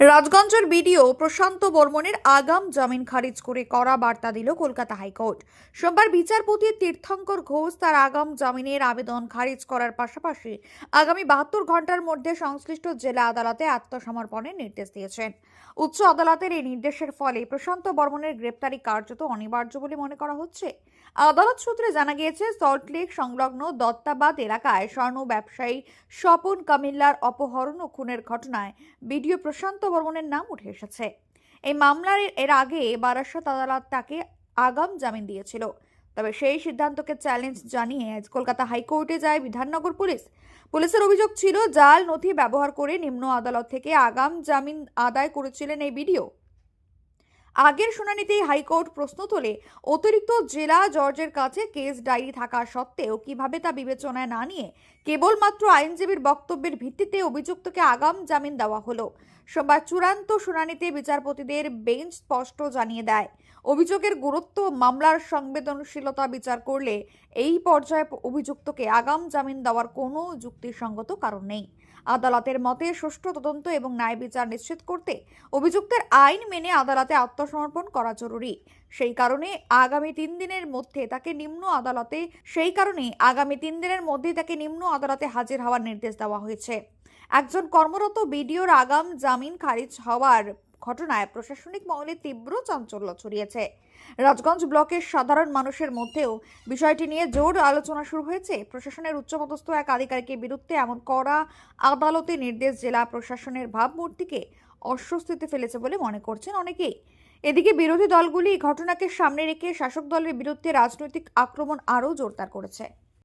রাজগঞ্জের BDO প্রশান্ত বর্মনের আগাম জামিন খারিজ করে করা বার্তা দিল কলকাতা হাইকোর্ট। সোমবার বিচারপতি তীর্থঙ্কর ঘোষ তার আগাম জামিনের আবেদন খারিজ করার পাশাপাশি আগামী বাহাত্তর ঘণ্টার মধ্যে সংশ্লিষ্ট জেলা আদালতে আত্মসমর্পণের নির্দেশ দিয়েছেন। উচ্চ আদালতের এই নির্দেশের ফলে প্রশান্ত বর্মনের গ্রেপ্তারি কার্যত অনিবার্য বলে মনে করা হচ্ছে। আদালত সূত্রে জানা গিয়েছে সল্টলেক সংলগ্ন দত্তাবাদ এলাকায় স্বর্ণ ব্যবসায়ী স্বপন কামিল্লার অপহরণ ও খুনের ঘটনায় বিডিও প্রশান্ত বর্মনের নাম উঠে এসেছে। এই মামলার এর আগে বারাসত আদালত তাকে আগাম জামিন দিয়েছিল। তবে সেই সিদ্ধান্তকে চ্যালেঞ্জ জানিয়ে আজ কলকাতা হাইকোর্টে যায় বিধাননগর পুলিশ। পুলিশের অভিযোগ ছিল, জাল নথি ব্যবহার করে নিম্ন আদালত থেকে আগাম জামিন আদায় করেছিলেন এই বিডিও। আগের শুনানিতেই হাইকোর্ট প্রশ্ন তোলে, অতিরিক্ত জেলা জর্জের কাছে কেস ডায়েরি থাকা সত্ত্বেও কীভাবে তা বিবেচনায় না নিয়ে কেবলমাত্র আইনজীবীর বক্তব্যের ভিত্তিতে অভিযুক্তকে আগাম জামিন দেওয়া হলো। সোমবার চূড়ান্ত শুনানিতে বিচারপতিদের বেঞ্চ স্পষ্ট জানিয়ে দেয়। অভিযোগের গুরুত্ব মামলার সংবেদনশীলতা বিচার করলে এই পর্যায়ে অভিযুক্তকে আগাম জামিন দেওয়ার কোনো যুক্তিসঙ্গত কারণ নেই। আদালতের মতে সুষ্ঠু তদন্ত এবং ন্যায় বিচার নিশ্চিত করতে অভিযুক্তের আইন মেনে আদালতে আত্মসমর্পণ করা জরুরি। সেই কারণে আগামী তিন দিনের মধ্যে তাকে নিম্ন আদালতে, সেই কারণে আগামী তিন দিনের মধ্যে তাকে নিম্ন আদালতে হাজির হওয়ার নির্দেশ দেওয়া হয়েছে। একজন কর্মরত বিডিওর আগাম জামিন খারিজ হওয়ার ঘটনায় প্রশাসনিক মহলে তীব্র চাঞ্চল্য ছড়িয়েছে। রাজগঞ্জ ব্লকের সাধারণ মানুষের মধ্যেও বিষয়টি নিয়ে জোর আলোচনা শুরু হয়েছে। প্রশাসনের উচ্চপদস্থ এক আধিকারিকের বিরুদ্ধে এমন কড়া আদালতে নির্দেশ জেলা প্রশাসনের ভাবমূর্তিকে অস্বস্তিতে ফেলেছে বলে মনে করছেন অনেকেই। এদিকে বিরোধী দলগুলি ঘটনাকে সামনে রেখে শাসক দলের বিরুদ্ধে রাজনৈতিক আক্রমণ আরও জোরদার করেছে।